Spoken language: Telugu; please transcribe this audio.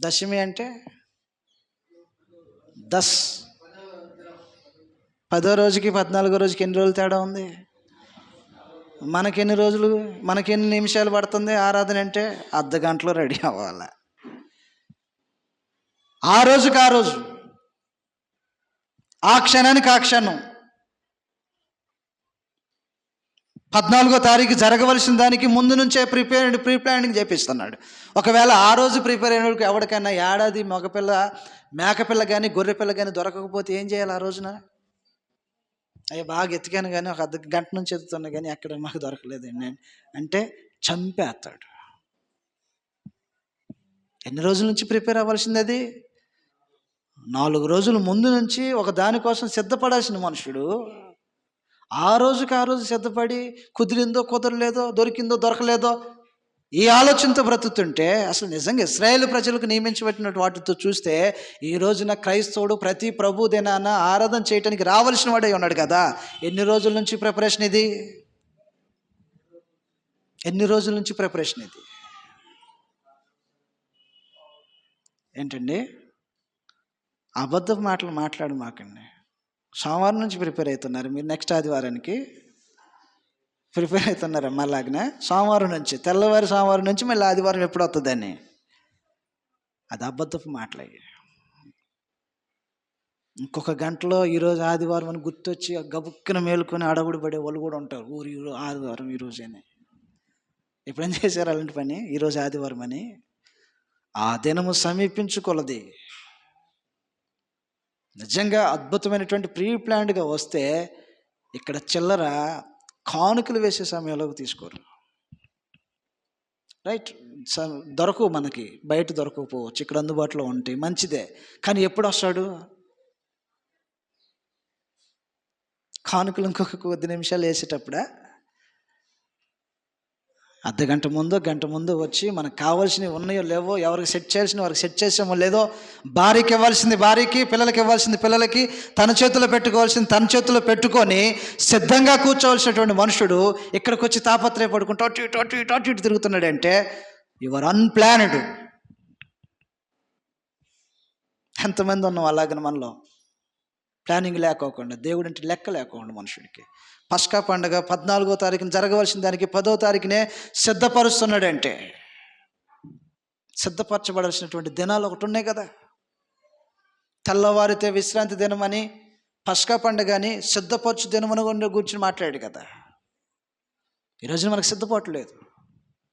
దశమి అంటే దస్. పదో రోజుకి పద్నాలుగో రోజుకి ఎన్ని రోజులు తేడా ఉంది? మనకెన్ని రోజులు మనకెన్ని నిమిషాలు పడుతుంది ఆరాధన అంటే అర్ధ గంటలో రెడీ అవ్వాలి. ఆ రోజుకి ఆ రోజు. ఆ క్షణానికి ఆ క్షణం. పద్నాలుగో తారీఖు జరగవలసిన దానికి ముందు నుంచే ప్రిపేర్ ప్రీ ప్లానింగ్ చేపిస్తున్నాడు. ఒకవేళ ఆ రోజు ప్రిపేర్ అయిన ఎవరికైనా ఏడాది మగపిల్ల మేకపిల్ల కానీ గొర్రెపిల్ల కానీ దొరకకపోతే ఏం చేయాలి ఆ రోజున? అయ్యో బాగా ఎతికాను కానీ ఒక అర్ధ గంట నుంచి ఎత్తుతున్నా కానీ ఎక్కడ మాకు దొరకలేదండి. అంటే చంపేస్తాడు. ఎన్ని రోజుల నుంచి ప్రిపేర్ అవ్వాల్సింది అది? నాలుగు రోజుల ముందు నుంచి ఒక దానికోసం సిద్ధపడాల్సిన మనుషుడు ఆ రోజుకి ఆ రోజు సిద్ధపడి కుదిరిందో కుదరలేదో దొరికిందో దొరకలేదో ఈ ఆలోచనతో బ్రతుకుతుంటే అసలు నిజంగా ఇస్రాయేల్ ప్రజలకు నియమించబడిన వాటితో చూస్తే ఈ రోజున క్రైస్తవుడు ప్రతి ప్రభు దినాన ఆరాధన చేయడానికి రావాల్సిన వాడే ఉన్నాడు కదా. ఎన్ని రోజుల నుంచి ప్రిపరేషన్ ఇది? ఎన్ని రోజుల నుంచి ప్రిపరేషన్ ఇది? ఏంటండి? అబద్ధ మాటలు మాట్లాడు మాకండి. సోమవారం నుంచి ప్రిపేర్ అవుతున్నారు. మీరు నెక్స్ట్ ఆదివారానికి ప్రిపేర్ అవుతున్నారు? మళ్ళాగనే సోమవారం నుంచి. తెల్లవారి సోమవారం నుంచి మళ్ళీ ఆదివారం ఎప్పుడు వస్తుందని అది అబద్ధపు మాటలే. ఇంకొక గంటలో ఈరోజు ఆదివారం అని గుర్తొచ్చి గబుక్కున మేలుకొని అడగుడు పడే వాళ్ళు కూడా ఉంటారు. ఊరు ఈరోజు ఆదివారం అని. ఎప్పుడైనా చేశారు అలాంటి పని? ఈరోజు ఆదివారం అని? ఆ దినము సమీపించుకొలది. నిజంగా అద్భుతమైనటువంటి ప్రీ ప్లాన్డ్గా వస్తే ఇక్కడ చిల్లర కానుకలు వేసే సమయంలోకి తీసుకోరు. రైట్? స- దొరకవు మనకి. బయట దొరకకపోవచ్చు. ఇక్కడ అందుబాటులో ఉంటాయి. మంచిదే. కానీ ఎప్పుడు వస్తాడు? కానుకలు ఇంకొక కొద్ది నిమిషాలు వేసేటప్పుడా? అర్ధ గంట ముందు గంట ముందు వచ్చి మనకు కావాల్సినవి ఉన్నాయో లేవో ఎవరికి సెట్ చేయాల్సిన వారికి సెట్ చేసామో లేదో భార్యకి ఇవ్వాల్సింది భార్యకి పిల్లలకి ఇవ్వాల్సింది పిల్లలకి తన చేతిలో పెట్టుకోవాల్సింది తన చేతిలో పెట్టుకొని సిద్ధంగా కూర్చోవలసినటువంటి మనుషుడు ఇక్కడికి వచ్చి తాపత్రయపడుకుంటూ అటు ఇటు అటు ఇటు అటు ఇటు తిరుగుతున్నాడు అంటే యువర్ అన్ప్లానడ్ ఎంతమంది ఉన్నాం అలాగని మనలో? ప్లానింగ్ లేకోకుండా దేవుడు అంటే లెక్క లేకుండా మనుషుడికి. పస్కా పండగ పద్నాలుగో తారీఖున జరగవలసిన దానికి పదో తారీఖునే సిద్ధపరుస్తున్నాడంటే. సిద్ధపరచబడాల్సినటువంటి దినాలు ఒకటి ఉన్నాయి కదా. తెల్లవారితే విశ్రాంతి దినమని పస్కా పండుగ అని సిద్ధపరచు దినమని కూడా మాట్లాడాడు కదా. ఈరోజు మనకు సిద్ధపాటు లేదు